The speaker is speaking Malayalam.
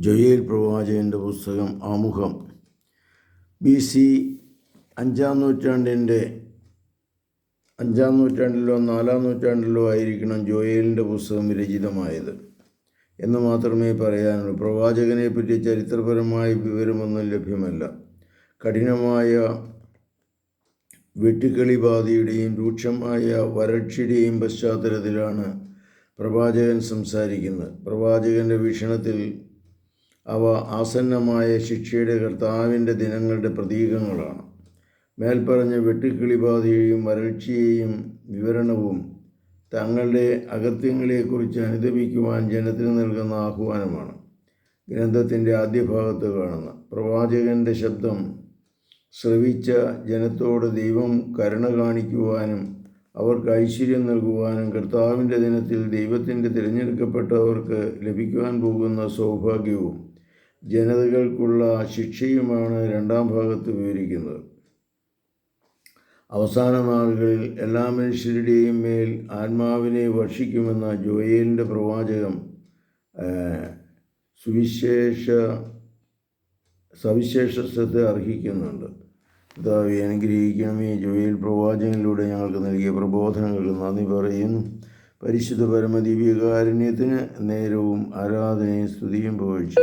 ജൊയേൽ പ്രവാചകന്റെ പുസ്തകം ആമുഖം. ബി സി അഞ്ചാം നൂറ്റാണ്ടിന്റെ അഞ്ചാം നൂറ്റാണ്ടിലോ നാലാം നൂറ്റാണ്ടിലോ ആയിരിക്കണം ജോയേലിന്റെ പുസ്തകം വിരചിതമായത്. എന്ന് മാത്രമേ പറയാനുള്ളൂ. പ്രവാചകനെ പറ്റി ചരിത്രപരമായ വിവരമൊന്നും ലഭ്യമല്ല. കഠിനമായ വെട്ടിക്കളി ബാധയുടെയും രൂക്ഷമായ വരൾച്ചയുടെയും പശ്ചാത്തലത്തിലാണ് പ്രവാചകൻ സംസാരിക്കുന്നത്. പ്രവാചകന്റെ വീക്ഷണത്തിൽ അവ ആസന്നമായ ശിക്ഷയുടെ കർത്താവിന്റെ ദിനങ്ങളുടെ പ്രതീകങ്ങളാണ്. മേൽപ്പറഞ്ഞ വെട്ടുക്കിളിബാധയെയും വരൾച്ചയെയും വിവരണവും തങ്ങളുടെ അകത്യങ്ങളെക്കുറിച്ച് അനുദപിക്കുവാൻ ജനത്തിന് നൽകുന്ന ആഹ്വാനമാണ്. ഗ്രന്ഥത്തിന്റെ ആദ്യ ഭാഗത്ത് കാണുന്ന പ്രവാചകന്റെ ശബ്ദം ശ്രവിച്ച ജനത്തോട് ദൈവം കരുണ കാണിക്കുവാനും അവർക്ക് ഐശ്വര്യം നൽകുവാനും കർത്താവിന്റെ ദിനത്തിൽ ദൈവത്തിന്റെ തിരഞ്ഞെടുക്കപ്പെട്ടവർക്ക് ലഭിക്കുവാൻ പോകുന്ന സൗഭാഗ്യവും ജനതകൾക്കുള്ള ശിക്ഷയുമാണ് രണ്ടാം ഭാഗത്ത് വിവരിക്കുന്നത്. അവസാന നാളുകളിൽ എല്ലാ മനുഷ്യരുടെയും മേൽ ആത്മാവിനെ വർഷിക്കുമെന്ന ജോയേലിന്റെ പ്രവാചകം സുവിശേഷ സവിശേഷ ശ്രദ്ധ അർഹിക്കുന്നുണ്ട്. കർത്താവെ അനുഗ്രഹിക്കണമേ. ജോയിൽ പ്രവാചകനിലൂടെ ഞങ്ങൾക്ക് നൽകിയ പ്രബോധനങ്ങൾക്ക് നന്ദി പറയുന്നു. പരിശുദ്ധ പരമദിവ്യകാരുണ്യത്തിന് നേരവും ആരാധനയും സ്തുതിയും പോഴ്ച